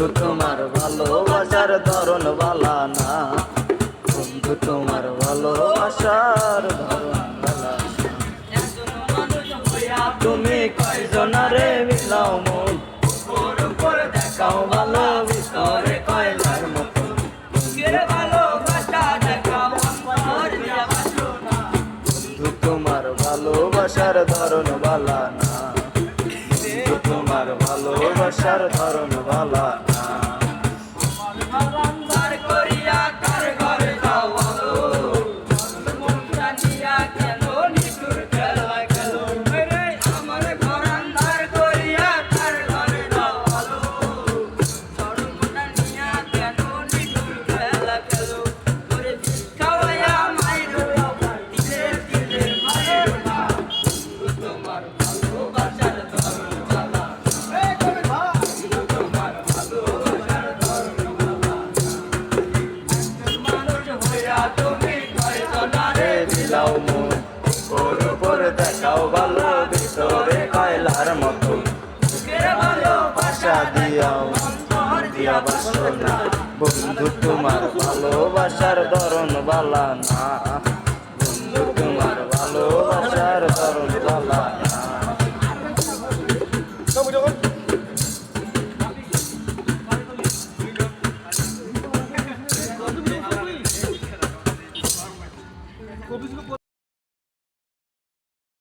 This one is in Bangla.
বন্ধু, তোমার ভালোবাসার ধরন বালা না। বন্ধু, তোমার ভালোবাসার। তুমি কয়জনারে মিলাও মন? দেখাও ভালো, ভিতরে ভালোবাসার ধরন বালা না। তোমার ভালোবাসার ধরন বালা দিলাও মন। ওর উপর দেখাও ভালো ভিতরে কয়লার মতো। ভালোবাসা দিয়াও দিয়া বাসো না বন্ধু তোমার ভালোবাসার ধরন বালা না। চব্বিশ